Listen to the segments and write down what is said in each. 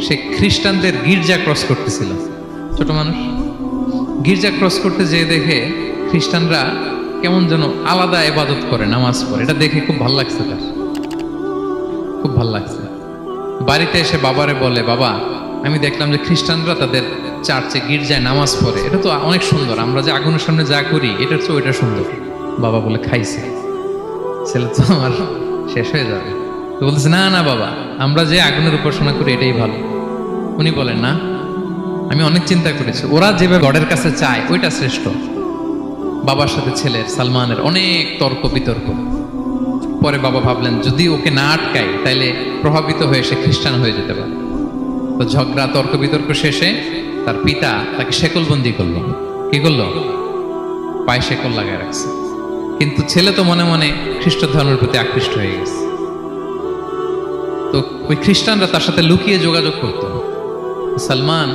সে খ্রিস্টানদের গির্জা ক্রস করতেছিল। ছোট মানুষ। গির্জা ক্রস করতে যেয়ে দেখে খ্রিস্টানরা কেমন যেন আলাদা এবাদত করে নামাজ পড়ে। এটা দেখে খুব ভালো লাগছে তার। খুব ভালো লাগছে। বাড়িতে এসে বাবারে বলে, বাবা, আমি দেখলাম যে খ্রিস্টানরা তাদের চার্চে গির্জায় নামাজ পড়ে। এটা তো অনেক সুন্দর। আমরা যে আগুনের সামনে যা করি, এটার চেয়ে ওইটা সুন্দর। বাবা বলে, খাইছে। ছেলে তো আমার শেষ হয়ে যাবে। তো বলতেছে, না না বাবা, আমরা যে আগুনের উপাসনা করি এটাই ভালো। উনি বলেন, না, আমি অনেক চিন্তা করেছি। ওরা যেভাবে গডের কাছে চায়, ওইটা শ্রেষ্ঠ। বাবার সাথে ছেলের, সালমানের অনেক তর্ক বিতর্ক। পরে বাবা ভাবলেন, যদি ওকে না আটকাই, তাইলে প্রভাবিত হয়ে সে খ্রিস্টান হয়ে যেতে পারে। তো ঝগড়া, তর্ক বিতর্ক শেষে তার পিতা তাকে শেকলবন্দি করল। কি করল? পায়ে শেকল লাগায় রাখছে। কিন্তু ছেলে তো মনে মনে খ্রিস্ট ধর্মের প্রতি আকৃষ্ট হয়ে গেছে। তো ওই খ্রিস্টানরা তার সাথে লুকিয়ে যোগাযোগ করত। সালমান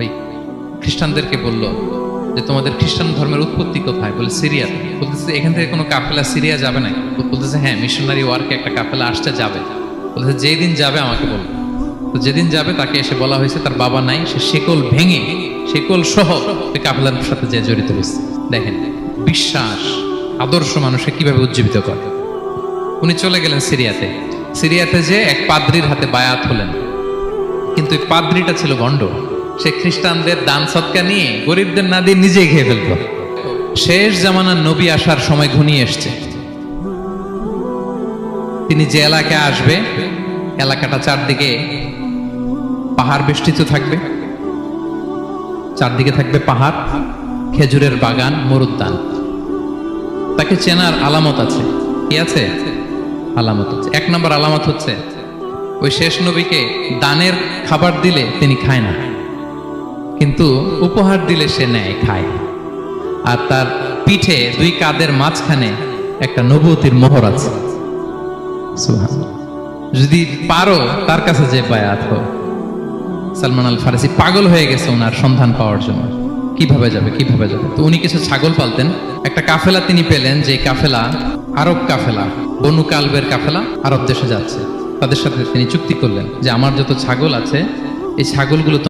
ওই খ্রিস্টানদেরকে বলল যে, তোমাদের খ্রিস্টান ধর্মের উৎপত্তি কোথায়? বলে, সিরিয়া বলতেছে, এখান থেকে কোনো কাফেলা সিরিয়া যাবে না বলতেছে হ্যাঁ মিশনারি ওয়ার্কে একটা কাফেলা আসতে যাবে। বলতেছে যেই দিন যাবে আমাকে বলবে তো যেদিন যাবে তাকে এসে বলা হয়েছে, তার বাবা নাই, সে শেকল ভেঙে, শেকল সহ ওই কাফেলার সাথে যে জড়িত হয়েছে। দেখেন, বিশ্বাস, আদর্শ মানুষকে কীভাবে উজ্জীবিত করে। উনি চলে গেলেন সিরিয়াতে। সিরিয়াতে যে এক পাদ্রির হাতে বায়াত হলেন। কিন্তু ওই পাদ্রিটা ছিল গন্ড। সে খ্রিস্টানদের দান সৎকা নিয়ে গরিবদের না দিয়ে নিজেই খেয়ে ফেলত। শেষ জামানার নবী আসার সময় ঘনিয়ে এসছে। তিনি যে এলাকায় আসবে, এলাকাটা চারদিকে পাহাড় বেষ্টিত থাকবে। চারদিকে থাকবে পাহাড়, খেজুরের বাগান, মরুদ্যান। তাকে চেনার আলামত আছে। কি আছে? আলামত আছে এক নম্বর আলামত হচ্ছে, ওই শেষ নবীকে দানের খাবার দিলে তিনি খায় না। কিন্তু উপহার দিলে সে নেয় খায়। আর তার পিঠে দুই কাদের মাঝখানে একটা নবতির মোহর আছে। যদি পারো, তার কাছে যে বায়াত হো সালমান আল ফারিসি পাগল হয়ে গেছে ওনার সন্ধান পাওয়ার জন্য। কীভাবে যাবে কীভাবে যাবে? তো উনি কিছু ছাগল পালতেন। একটা কাফেলা তিনি পেলেন, যে কাফেলা আরব কাফেলা, বনু কালবের কাফেলা আরব দেশে যাচ্ছে। তাদের সাথে তিনি চুক্তি করলেন যে আমার যত ছাগল আছে, এই ছাগলগুলো